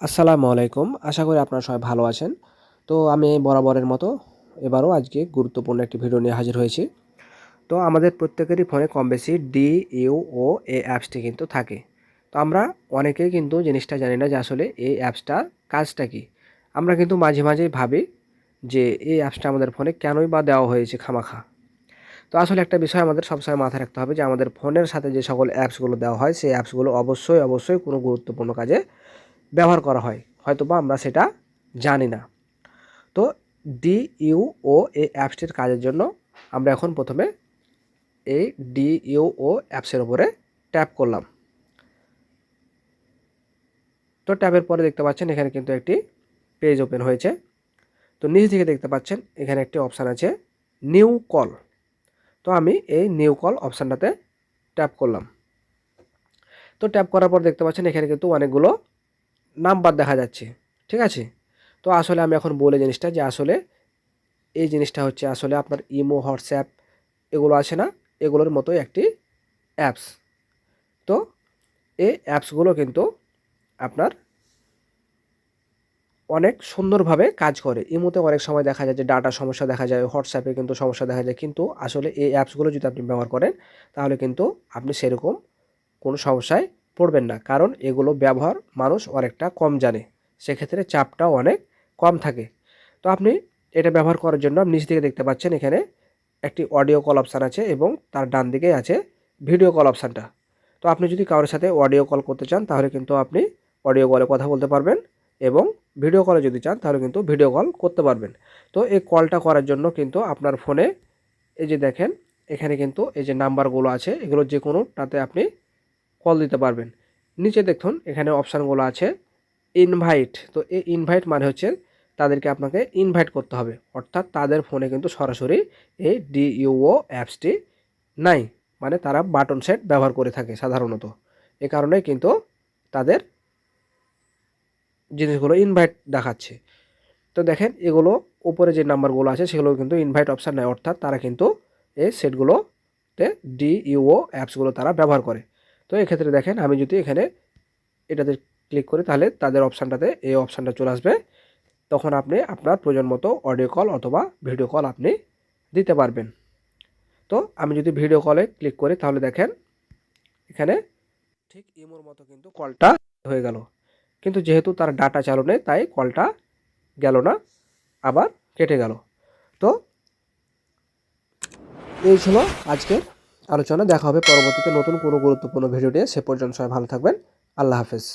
আসসালামু আলাইকুম। আশা করি আপনারা সবাই ভালো আছেন। তো আমি বরাবরের মতো এবারও আজকে গুরুত্বপূর্ণ একটি ভিডিও নিয়ে হাজির হয়েছি। তো আমাদের প্রত্যেকেরই ফোনে কম বেশি ডি, ইউ, ও, এ অ্যাপসটি কিন্তু থাকে। তো আমরা অনেকেই কিন্তু জিনিসটা জানি না যে আসলে এই অ্যাপসটার কাজটা কি। আমরা কিন্তু মাঝে মাঝেই ভাবি যে এই অ্যাপসটা আমাদের ফোনে কেনই বা দেওয়া হয়েছে খামাখা। তো আসলে একটা বিষয় আমাদের সবসময় মাথায় রাখতে হবে যে আমাদের ফোনের সাথে যে সকল অ্যাপসগুলো দেওয়া হয়, সেই অ্যাপসগুলো অবশ্যই অবশ্যই কোনো গুরুত্বপূর্ণ কাজে ব্যবহার করা হয়। হয়তো বা আমরা সেটা জানি না। তো ডি ইউ ও এই অ্যাপসটির কাজের জন্য আমরা এখন প্রথমে এই ডি ইউ ও অ্যাপসের উপরে ট্যাপ করলাম। তো ট্যাপের পরে দেখতে পাচ্ছেন এখানে কিন্তু একটি পেজ ওপেন হয়েছে। তো নিচ থেকে দেখতে পাচ্ছেন এখানে একটি অপশান আছে নিউ কল। তো আমি এই নিউ কল অপশানটাতে ট্যাপ করলাম। তো ট্যাপ করার পর দেখতে পাচ্ছেন এখানে কিন্তু অনেকগুলো নাম্বার দেখা যাচ্ছে, ঠিক আছে? তো আসলে আমি এখন বলে জিনিসটা যে আসলে এই জিনিসটা হচ্ছে আসলে আপনার ইমো, হোয়াটসঅ্যাপ এগুলো আছে না? এগুলোর মতোই একটি অ্যাপস। তো এই অ্যাপসগুলো কিন্তু আপনার অনেক সুন্দরভাবে কাজ করে। ইমোতে অনেক সময় দেখা যায় যে ডাটা সমস্যা দেখা যায়, হোয়াটসঅ্যাপে কিন্তু সমস্যা দেখা যায়, কিন্তু আসলে এই অ্যাপসগুলো যদি আপনি ব্যবহার করেন, তাহলে কিন্তু আপনি সেরকম কোনো সমস্যায় পড়বেন না, কারণ এগুলো ব্যবহার মানুষ অনেকটা কম জানে। সেক্ষেত্রে চাপটাও অনেক কম থাকে। তো আপনি এটা ব্যবহার করার জন্য আপনি নিচ দিকে দেখতে পাচ্ছেন এখানে একটি অডিও কল অপশান আছে এবং তার ডান দিকে আছে ভিডিও কল অপশানটা। তো আপনি যদি কারোর সাথে অডিও কল করতে চান, তাহলে কিন্তু আপনি অডিও কলে কথা বলতে পারবেন এবং ভিডিও কলে যদি চান, তাহলে কিন্তু ভিডিও কল করতে পারবেন। তো এই কলটা করার জন্য কিন্তু আপনার ফোনে এই যে দেখেন, এখানে কিন্তু এই যে নাম্বারগুলো আছে, এগুলো যে কোনোটাতে আপনি কল দিতে পারবেন। নিচে দেখুন, এখানে অপশানগুলো আছে ইনভাইট তো এই ইনভাইট মানে হচ্ছে তাদেরকে আপনাকে ইনভাইট করতে হবে। অর্থাৎ তাদের ফোনে কিন্তু সরাসরি এই ডিইউও অ্যাপসটি নাই। মানে তারা বাটন সেট ব্যবহার করে থাকে সাধারণত। এ কারণে কিন্তু তাদের জিনিসগুলো ইনভাইট দেখাচ্ছে। তো দেখেন, এগুলো উপরে যে নাম্বারগুলো আছে, সেগুলো কিন্তু ইনভাইট অপশান নেয় অর্থাৎ তারা কিন্তু এই সেটগুলোতে ডিইউও অ্যাপসগুলো তারা ব্যবহার করে। তো এক্ষেত্রে দেখেন, আমি যদি এখানে এটাতে ক্লিক করি, তাহলে তাদের অপশানটাতে এই অপশানটা চলে আসবে। তখন আপনি আপনার প্রয়োজন মতো অডিও কল অথবা ভিডিও কল আপনি দিতে পারবেন। তো আমি যদি ভিডিও কলে ক্লিক করি, তাহলে দেখেন, এখানে ঠিক ইমোর মতো কিন্তু কলটা হয়ে গেল। কিন্তু যেহেতু তার ডাটা চালু নেই, তাই কলটা গেল না, আবার কেটে গেল। তো এই ছিল আজকের আলোচনা। দেখা হবে পরবর্তীতে নতুন কোনো গুরুত্বপূর্ণ ভিডিও নিয়ে। সে পর্যন্ত সবাই ভালো থাকবেন। আল্লাহ হাফেজ।